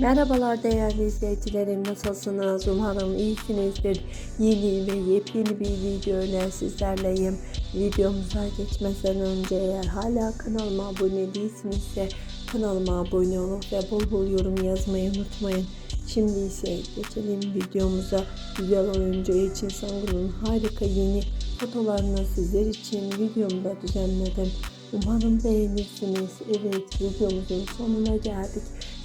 Merhabalar değerli izleyicilerim nasılsınız? Umarım iyisinizdir. Yeni ve yepyeni bir video ile sizlerleyim. Videomuza geçmeden önce eğer hala kanalıma abone değilsinizse kanalıma abone olup ve bol bol yorum yazmayı unutmayın. Şimdi ise geçelim videomuza. Güzel oyuncu için Sangun'un harika yeni fotolarını sizler için videomda düzenledim. Umarım beğenirsiniz. Evet videomuzun sonuna geldik